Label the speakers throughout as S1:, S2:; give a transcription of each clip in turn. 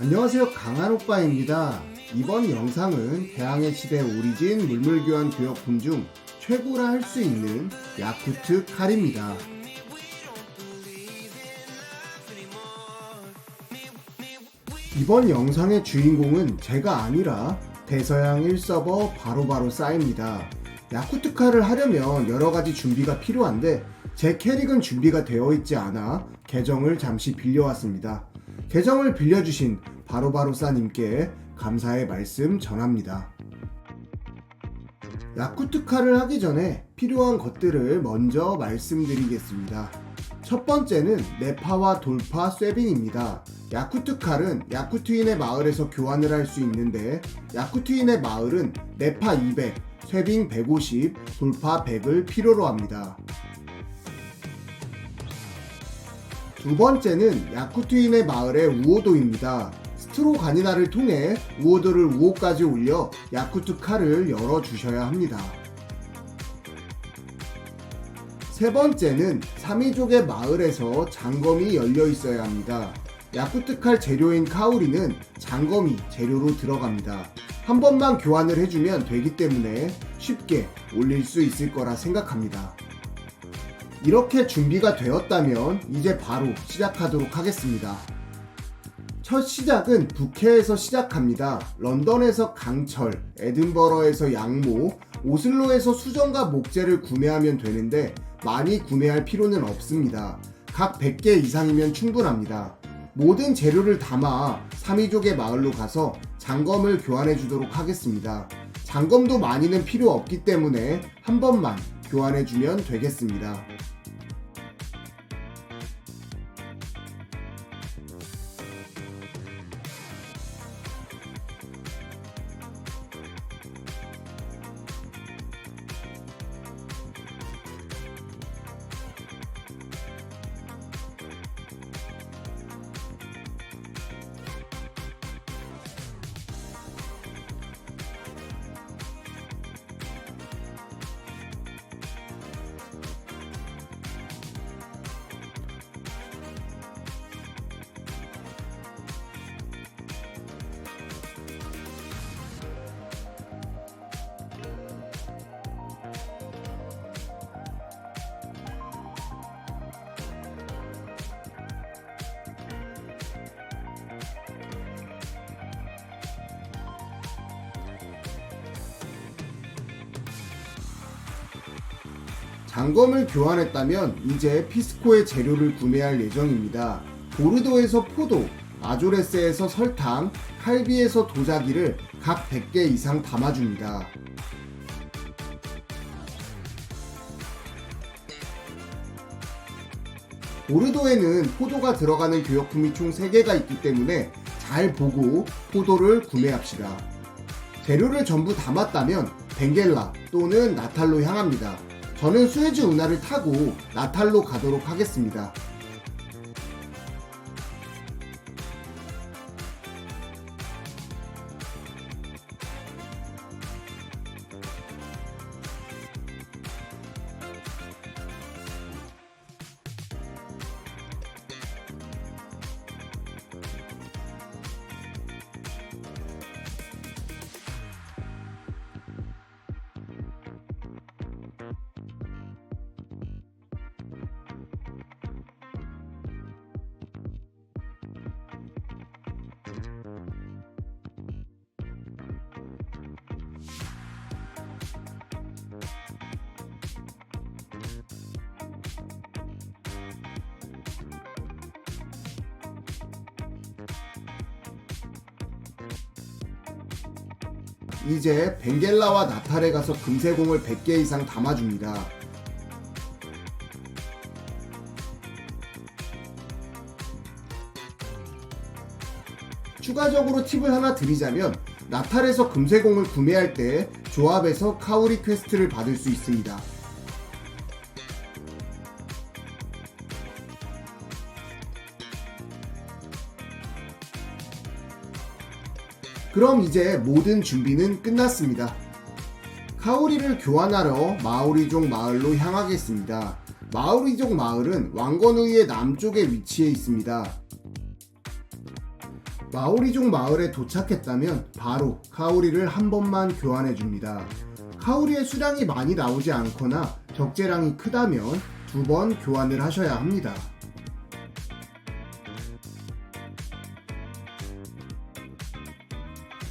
S1: 안녕하세요. 강한오빠입니다. 이번 영상은 대항해 시대 오리진 물물교환 교역품 중 최고라 할 수 있는 야쿠트 칼입니다. 이번 영상의 주인공은 제가 아니라 대서양 1서버 바로바로 싸입니다. 야쿠트 칼을 하려면 여러가지 준비가 필요한데 제 캐릭은 준비가 되어 있지 않아 계정을 잠시 빌려왔습니다 계정을 빌려주신 바로바로 싸님께 감사의 말씀 전합니다. 야쿠트카를 하기 전에 필요한 것들을 먼저 말씀드리겠습니다. 첫 번째는 네파와 돌파 쇠빙입니다. 야쿠트칼은 야쿠트인의 마을에서 교환을 할 수 있는데 야쿠트인의 마을은 네파 200, 쇠빙 150, 돌파 100을 필요로 합니다. 두 번째는 야쿠트인의 마을의 우오도입니다. 스트로 가니나를 통해 우오도를 우호까지 올려 야쿠트 칼을 열어주셔야 합니다. 세 번째는 사미족의 마을에서 장검이 열려 있어야 합니다. 야쿠트 칼 재료인 카우리는 장검이 재료로 들어갑니다. 한 번만 교환을 해주면 되기 때문에 쉽게 올릴 수 있을 거라 생각합니다. 이렇게 준비가 되었다면 이제 바로 시작하도록 하겠습니다. 첫 시작은 북해에서 시작합니다. 런던에서 강철, 에든버러에서 양모, 오슬로에서 수정과 목재를 구매하면 되는데 많이 구매할 필요는 없습니다. 각 100개 이상이면 충분합니다. 모든 재료를 담아 사미족의 마을로 가서 장검을 교환해 주도록 하겠습니다. 장검도 많이는 필요 없기 때문에 한 번만 교환해 주면 되겠습니다. 장검을 교환했다면 이제 피스코의 재료를 구매할 예정입니다. 보르도에서 포도, 아조레스에서 설탕, 칼비에서 도자기를 각 100개 이상 담아줍니다. 보르도에는 포도가 들어가는 교역품이 총 3개가 있기 때문에 잘 보고 포도를 구매합시다. 재료를 전부 담았다면 벵겔라 또는 나탈로 향합니다. 저는 수에즈 운하를 타고 나탈로 가도록 하겠습니다. 이제 벵겔라와 나탈에 가서 금세공을 100개 이상 담아줍니다. 추가적으로 팁을 하나 드리자면 나탈에서 금세공을 구매할 때 조합에서 카우리 퀘스트를 받을 수 있습니다. 그럼 이제 모든 준비는 끝났습니다. 카오리를 교환하러 마오리족 마을로 향하겠습니다. 마오리족 마을은 왕건우이의 남쪽에 위치해 있습니다. 마오리족 마을에 도착했다면 바로 카오리를 한 번만 교환해 줍니다. 카오리의 수량이 많이 나오지 않거나 적재량이 크다면 두 번 교환을 하셔야 합니다.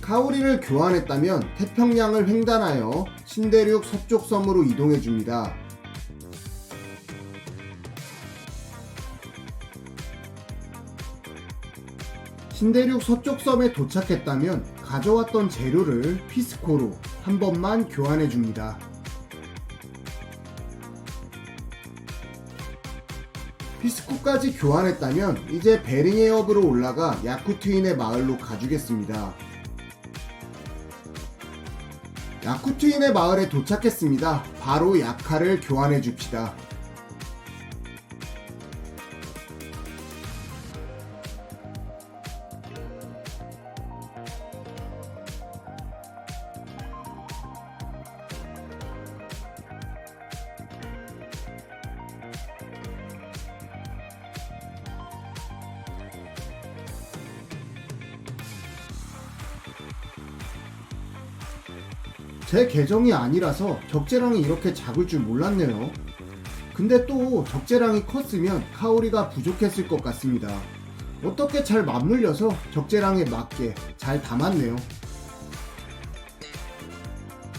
S1: 카오리를 교환했다면 태평양을 횡단하여 신대륙 서쪽 섬으로 이동해 줍니다. 신대륙 서쪽 섬에 도착했다면 가져왔던 재료를 피스코로 한 번만 교환해 줍니다. 피스코까지 교환했다면 이제 베링에업으로 올라가 야쿠트인의 마을로 가주겠습니다. 야쿠트인의 마을에 도착했습니다. 바로 약화를 교환해 줍시다. 제 계정이 아니라서 적재량이 이렇게 작을 줄 몰랐네요. 근데 또 적재량이 컸으면 카오리가 부족했을 것 같습니다. 어떻게 잘 맞물려서 적재량에 맞게 잘 담았네요.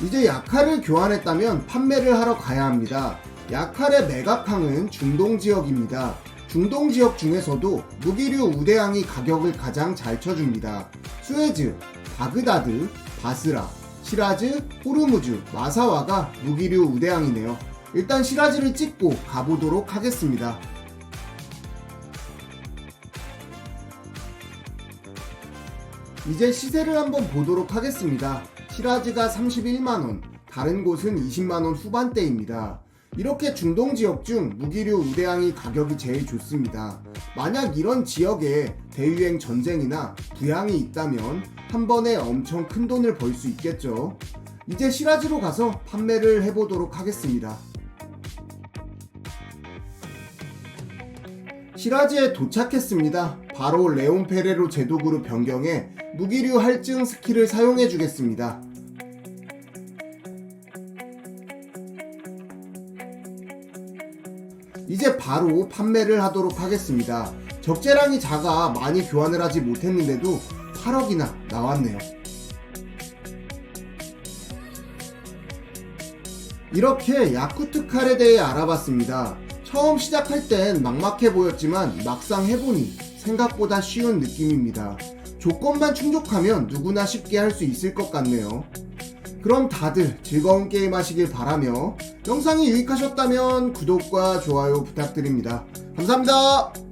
S1: 이제 약칼을 교환했다면 판매를 하러 가야 합니다. 약칼의 매각항은 중동 지역입니다. 중동 지역 중에서도 무기류 우대항이 가격을 가장 잘 쳐줍니다. 수에즈, 바그다드, 바스라, 시라즈, 호르무즈, 마사와가 무기류 우대항이네요. 일단 시라즈를 찍고 가보도록 하겠습니다. 이제 시세를 한번 보도록 하겠습니다. 시라즈가 31만원, 다른 곳은 20만원 후반대입니다. 이렇게 중동 지역 중 무기류 우대항이 가격이 제일 좋습니다. 만약 이런 지역에 대유행 전쟁이나 부양이 있다면 한 번에 엄청 큰 돈을 벌 수 있겠죠. 이제 시라즈로 가서 판매를 해보도록 하겠습니다. 시라즈에 도착했습니다. 바로 레온 페레로 제도그룹 변경해 무기류 할증 스킬을 사용해 주겠습니다. 이제 바로 판매를 하도록 하겠습니다. 적재량이 작아 많이 교환을 하지 못했는데도 8억이나 나왔네요. 이렇게 야쿠트 칼에 대해 알아봤습니다. 처음 시작할 땐 막막해 보였지만 막상 해보니 생각보다 쉬운 느낌입니다. 조건만 충족하면 누구나 쉽게 할 수 있을 것 같네요. 그럼 다들 즐거운 게임 하시길 바라며 영상이 유익하셨다면 구독과 좋아요 부탁드립니다. 감사합니다.